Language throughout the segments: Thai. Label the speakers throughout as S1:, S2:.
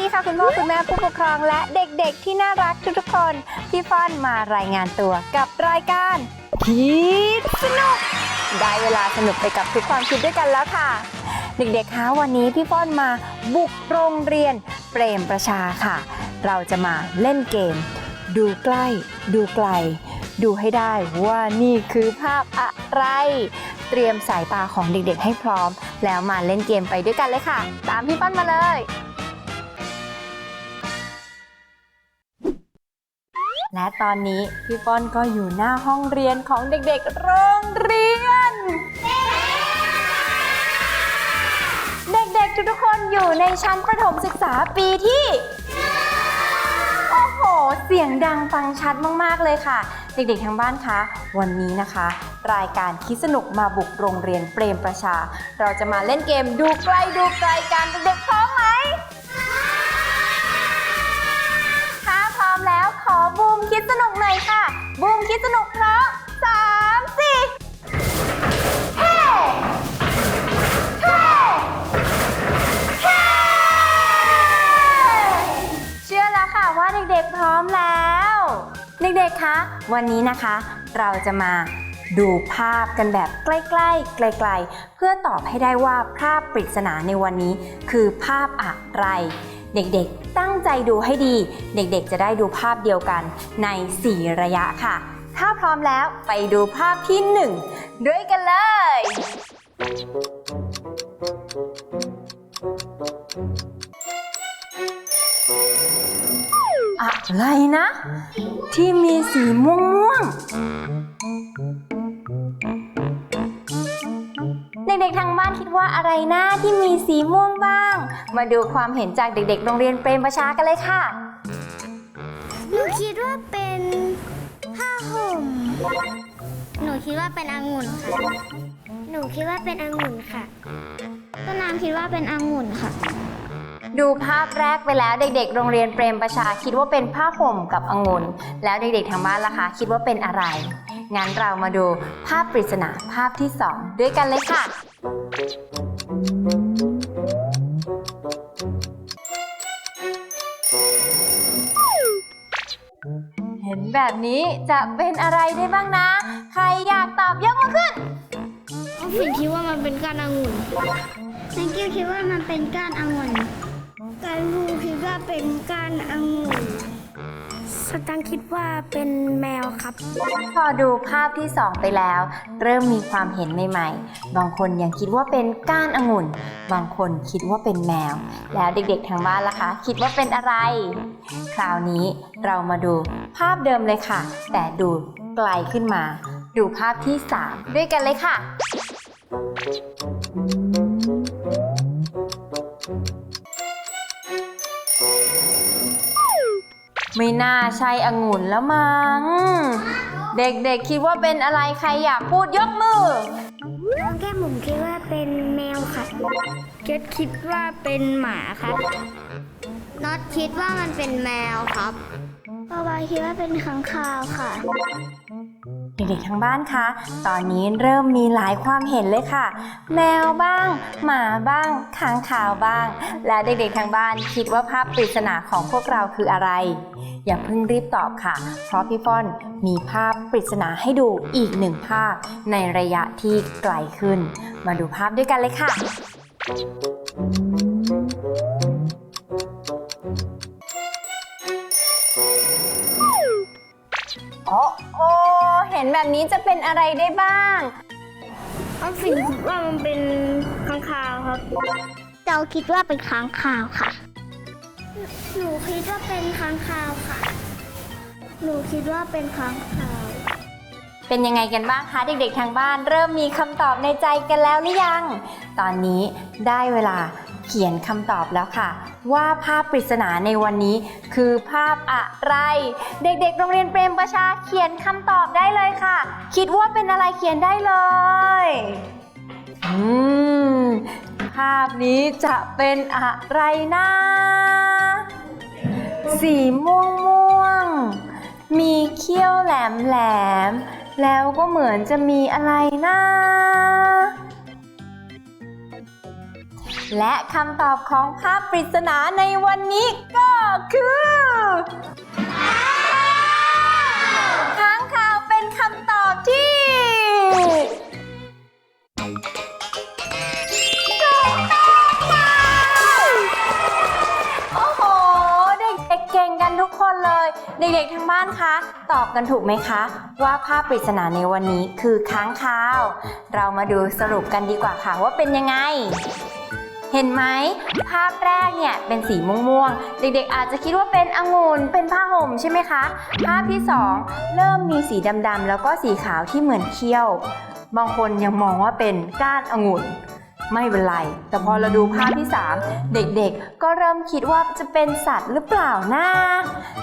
S1: ดีค่ะคุณพ่อคุณแม่ผู้ปกครองและเด็กๆ ที่น่ารักทุกๆคนพี่ฟ้อนมารายงานตัวกับรายการคิดสนุก ได้เวลาสนุกไปกับทุกความคิดด้วยกันแล้วค่ะ เด็กๆคะวันนี้พี่ฟ้อนมาบุกโรงเรียนเปรมประชาค่ะ เราจะมาเล่นเกม ดูใกล้ ดูไกล ดูให้ได้ว่านี่คือภาพอะไร เตรียมสายตาของเด็กๆให้พร้อม แล้วมาเล่นเกมไปด้วยกันเลยค่ะ ตามพี่ป้อนมาเลย และตอนนี้พี่ป้อนก็อยู่หน้าห้องเรียนของเด็กๆ โรงเรียน เด็กๆ ทุกๆคนอยู่ในชั้นประถมศึกษาปีที่ โอ้โห เสียงดังฟังชัดมากๆเลยค่ะ เด็กๆ ทางบ้านคะ วันนี้นะคะ รายการคิดสนุกมาบุกโรงเรียนเปรมประชา เราจะมาเล่นเกมดูใกล้ดูไกลกันเด็กๆพร้อม คิดสนุกหน่อยค่ะ บูมคิดสนุกเพราะสามสี่เฮ้เฮ้เฮ้เชื่อแล้วค่ะว่าเด็กๆพร้อมแล้ว เด็กๆ คะ วันนี้นะคะ เราจะมาดูภาพกันแบบใกล้ๆ ไกลๆ เพื่อตอบให้ได้ว่าภาพปริศนาในวันนี้คือภาพอะไร เด็กๆ ตั้งใจดูให้ดี เด็กๆ จะได้ดูภาพเดียวกันใน 4 ระยะค่ะ ถ้าพร้อมแล้วไปดูภาพที่ 1 ด้วยกันเลย อะไรนะ ที่มีสีม่วงๆ ว่าอะไรนะที่มีสีม่วงบ้าง มาดูความเห็นจากเด็กๆ โรงเรียนเปรมประชากันเลยค่ะ
S2: หนูคิดว่าเป็นผ้าห่ม หนูคิดว่าเป็นองุ่นค่ะ หนูคิดว่าเป็นองุ่นค่ะ ต้นน้ำคิดว่าเป็นองุ่นค่ะ
S1: ดูภาพแรกไปแล้วเด็กๆ โรงเรียนเปรมประชาคิดว่าเป็นผ้าห่มกับองุ่นแล้วเด็กๆทางบ้านล่ะคะคิดว่าเป็นอะไร งั้นเรามาดูภาพปริศนาภาพที่ 2 ด้วยกันเลยค่ะ เห็นแบบนี้จะเป็นอะไรได้บ้างนะ ใครอยากตอบยกมือขึ้น
S2: น้องฝิ่นคิดว่ามันเป็นก้านองุ่นนังกิ้วคิดว่ามันเป็นก้านองุ่นการลูคิดว่าเป็นก้านองุ่น สตังคิดว่าเป็นแมวครับ
S1: พอดูภาพที่ 2 ไปแล้ว เริ่มมีความเห็นใหม่ๆ บางคนยังคิดว่าเป็นก้านองุ่น บางคนคิดว่าเป็นแมว แล้วเด็กๆทางบ้านล่ะคะ คิดว่าเป็นอะไร คราวนี้เรามาดูภาพเดิมเลยค่ะ แต่ดูไกลขึ้นมา ดูภาพที่ 3 ด้วยกันเลยค่ะ ไม่น่าใช่องุ่นแล้วมั้ง เด็กๆคิดว่าเป็นอะไรใครอยากพูดยกมือ
S2: น้องแก้มผมคิดว่าเป็นแมวค่ะเกดคิดว่าเป็นหมาครับน็อตคิดว่ามันเป็นแมวครับปาวาคิดว่าเป็นค้างคาวค่ะ
S1: เด็กๆทางบ้านคะ ตอนนี้เริ่มมีหลายความเห็นเลยค่ะ แมวบ้าง หมาบ้างค้างคาวบ้าง และเด็กๆทางบ้านคิดว่าภาพปริศนาของพวกเราคืออะไร อย่าเพิ่งรีบตอบค่ะ เพราะพี่ป้อนมีภาพปริศนาให้ดูอีกหนึ่งภาพ ในระยะที่ไกลขึ้น มาดูภาพด้วยกันเลยค่ะ ห็นแบบนี้จะเป็นอะไรได้บ้าง
S2: น้องฝิ่นคิดว่ามันเป็นค้างคาวครับเราคิดว่าเป็นค้างคาวค่ะ หนูคิดว่าเป็นค้างคาวค่ะ หนูคิดว่าเป็นค้างคาว
S1: เป็นยังไงกันบ้างคะเด็กๆทางบ้าน เริ่มมีคำตอบในใจกันแล้วหรือยัง ตอนนี้ได้เวลา เขียนคำตอบแล้วค่ะ ว่าภาพปริศนาในวันนี้คือภาพอะไร เด็กๆ โรงเรียนเปรมประชาเขียนคำตอบได้เลยค่ะ คิดว่าเป็นอะไรเขียนได้เลยอืมภาพนี้จะเป็นอะไรนะสีม่วงม่วง มีเขี้ยวแหลมแหลม แล้วก็เหมือนจะมีอะไรนะ และคำตอบของภาพปริศนาในวันนี้ก็คือค้างคาวเป็นคำตอบที่ถูกต้องโอ้โหเด็กๆเก่งกันทุกคนเลย เด็กๆทางบ้านคะ ตอบกันถูกไหมคะ ว่าภาพปริศนาในวันนี้คือค้างคาว เรามาดูสรุปกันดีกว่าค่ะว่าเป็นยังไง เห็นไหมภาพแรกเนี่ยเป็นสีม่วงๆ เด็กๆ อาจจะคิดว่าเป็นองุ่นเป็นผ้าห่มใช่ไหมคะ ภาพที่สองเริ่มมีสีดำๆแล้วก็สีขาวที่เหมือนเขี้ยว บางคนยังมองว่าเป็นก้านองุ่นไม่เป็นไร แต่พอเราดูภาพที่ 3 เด็กๆ ก็เริ่มคิดว่าจะเป็นสัตว์หรือเปล่านะ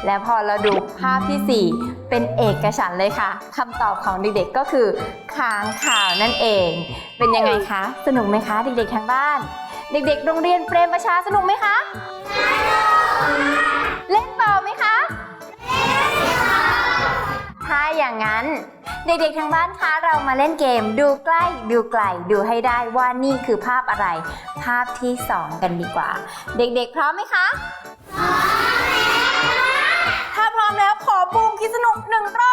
S1: และพอเราดูภาพทีสี่4 เป็นเอกฉันเลยค่ะ คำตอบของเด็กๆ ก็คือค้างข่าวนั่นเอง เป็นยังไงคะ สนุกไหมคะ เด็กๆ ทางบ้าน เด็กๆ โรงเรียนเปรมประชาสนุกไหมคะ เล่นต่อไหมคะ ถ้าอย่างนั้น เด็กๆ ทางบ้านคะ เรามาเล่นเกมดูใกล้ ดูไกล ดูให้ได้ว่านี่คือภาพอะไร ภาพที่ 2 กันดีกว่า เด็กๆ พร้อมไหมคะ พร้อมถ้าพร้อมแล้วขอบูมคิดสนุกหนึ่งรอบ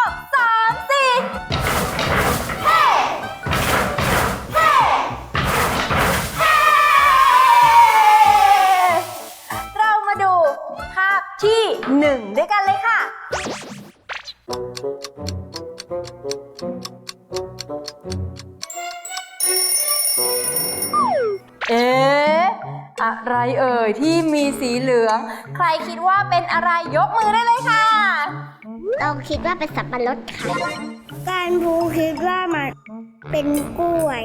S1: ที่มีสีเหลือง ใครคิดว่าเป็นอะไรยกมือได้เลยค่ะ
S2: เราคิดว่าเป็นสับปะรดค่ะ การบูคิดว่ามันเป็นกล้วย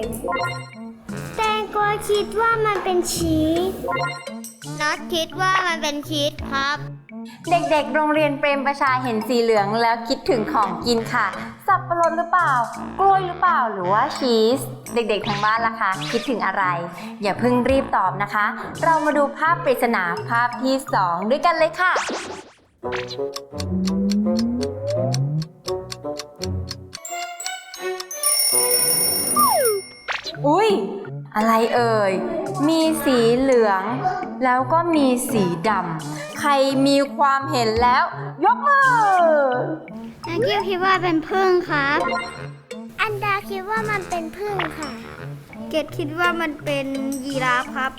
S2: แตงกวาคิดว่ามันเป็นชีส น็อตคิดว่ามันเป็นชีสครับ
S1: เด็กๆ โรงเรียนเปรมประชาเห็นสีเหลืองแล้วคิดถึงของกินค่ะ สับปะรดหรือเปล่า กล้วยหรือเปล่า หรือว่าชีส เด็กๆ ทางบ้านล่ะคะ คิดถึงอะไร อย่าเพิ่งรีบตอบนะคะ เรามาดูภาพปริศนาภาพที่ 2 ด้วยกันเลยค่ะ อะไรเอ่ย มีสีเหลือง แล้วก็มีสีดำ ใครมีความเห็นแล้ว ยกมือ
S2: นักเกียวคิดว่าเป็นพึ่งครับ อันดาคิดว่ามันเป็นพึ่งค่ะ เกดคิดว่ามันเป็นยีราฟครับ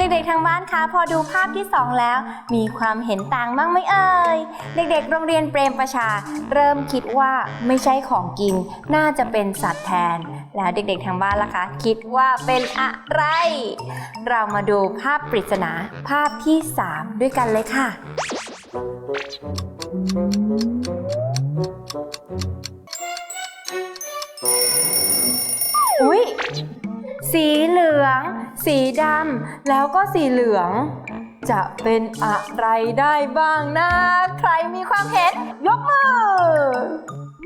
S1: เด็กๆทางบ้านคะพอดูภาพที่ 2 แล้ว มีความเห็นต่างบ้างไหมเอ่ย เด็กๆ โรงเรียนเปรมประชา เริ่มคิดว่าไม่ใช่ของกิน น่าจะเป็นสัตว์แทน แล้วเด็กๆทางบ้านล่ะคะ คิดว่าเป็นอะไร เรามาดูภาพปริศนาภาพที่ 3 ด้วยกันเลยค่ะอุ๊ยสีเหลือง สีดำแล้วก็สีเหลือง จะเป็นอะไรได้บ้างนะ ใครมีความเห็น ยกมือ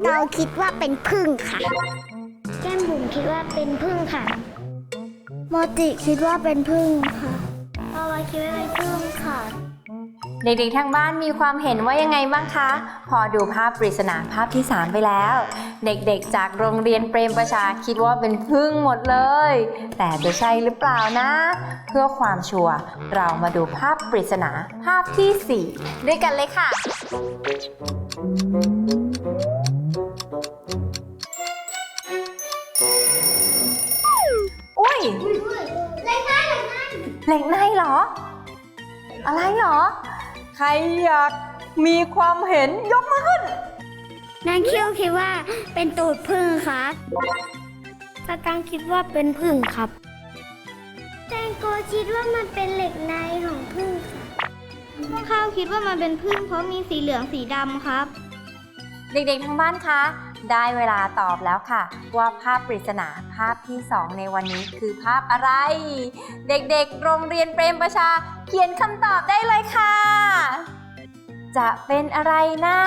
S2: เราคิดว่าเป็นพึ่งค่ะ แก้มบุ๋มคิดว่าเป็นพึ่งค่ะ โมจิคิดว่าเป็นพึ่งค่ะ เอาไว้คิดว่าเป็นพึ่งค่ะ
S1: เด็กๆทางบ้านมีความเห็นว่ายังไงบ้างคะ พอดูภาพปริศนาภาพที่ 3 ไปแล้ว เด็กๆ จากโรงเรียนเปรมประชาคิดว่าเป็นพึ่งหมดเลย แต่จะใช่หรือเปล่านะ เพื่อความชัวร์เรามาดูภาพปริศนาภาพทีสี่4 ด้วยกันเลยค่ะอุ้ย
S2: เล่นได้เลยน
S1: เหล็กในเหรอ อะไรเหรอ ใครอยากมีความเห็นยกมือขึ้น
S2: นางเคียวคิดว่าเป็นตูดพึ่งครับตาตังคิดว่าเป็นพึ่งครับ แตงโกคิดว่ามันเป็นเหล็กในของพึ่งค่ะข้าวคิดว่ามันเป็นพึ่งเพราะมีสีเหลืองสีดำครับ
S1: เด็กๆทั้งบ้านคะ ได้เวลาตอบแล้วค่ะ ว่าภาพปริศนาภาพที่ 2 ในวันนี้คือภาพอะไร เด็กๆ โรงเรียนเปรมประชา เขียนคำตอบได้เลยค่ะ จะเป็นอะไรนะ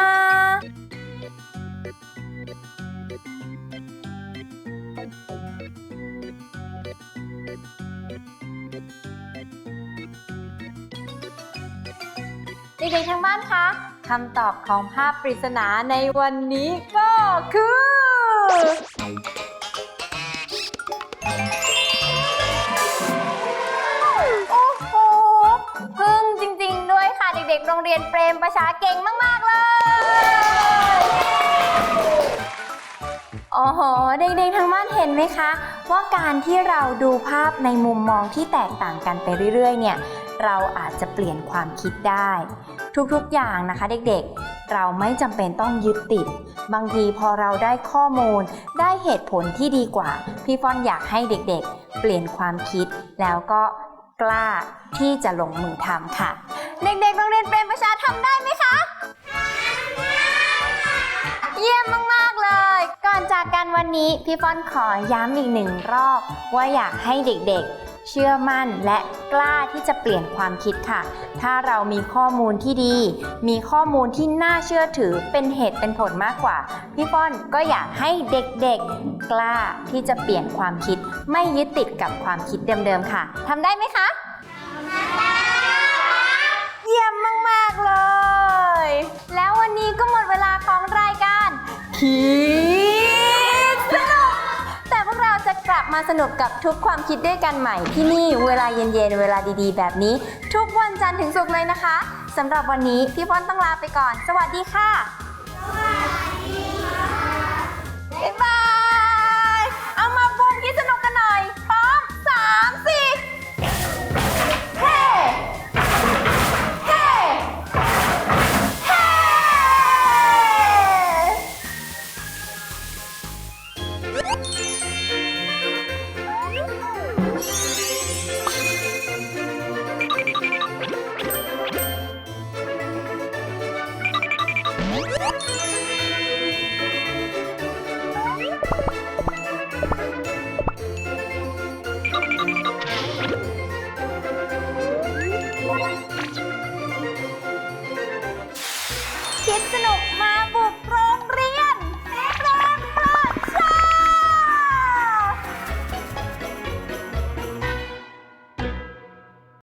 S1: เด็กๆทางบ้านคะคำตอบของภาพปริศนาในวันนี้ก็ คือ โอ้โหพึ่งจริงๆด้วยค่ะ เด็กๆ โรงเรียนเปรมประชาเก่งมากๆเลย โอ้โห เด็กๆ ทางบ้านเห็นไหมคะ ว่าการที่เราดูภาพในมุมมองที่แตกต่างกันไปเรื่อยๆ เนี่ย เราอาจจะเปลี่ยนความคิดได้ ทุกๆอย่างนะคะเด็กๆ เราไม่จำเป็นต้องยึดติด บางทีพอเราได้ข้อมูล ได้เหตุผลที่ดีกว่า พี่ฟอนอยากให้เด็กๆ เปลี่ยนความคิด แล้วก็กล้าที่จะลงมือทำค่ะ เด็กๆโรงเรียนเปรมประชาทำได้ไหมคะเยี่ยมมากๆเลย ก่อนจากกันวันนี้พี่ฟอนขอย้ำอีกหนึ่งรอบ ว่าอยากให้เด็กๆ เชื่อมั่นและ กล้าที่จะเปลี่ยนความคิดค่ะ ถ้าเรามีข้อมูลที่ดี มีข้อมูลที่น่าเชื่อถือเป็นเหตุเป็นผลมากกว่า พี่ฟอนก็อยากให้เด็กๆ กล้าที่จะเปลี่ยนความคิด ไม่ยึดติดกับความคิดเดิมๆค่ะทำได้ไหมคะเยี่ยมมากๆเลย แล้ววันนี้ก็หมดเวลาของรายการคิด มาสนุกกับทุกความคิดด้วยกันใหม่ที่นี่เวลาเย็นๆ เวลาดีๆ แบบนี้ ทุกวันจันทร์ถึงศุกร์เลยนะคะสำหรับวันนี้พี่ป้อนต้องลาไปก่อน สวัสดีค่ะ Thank you.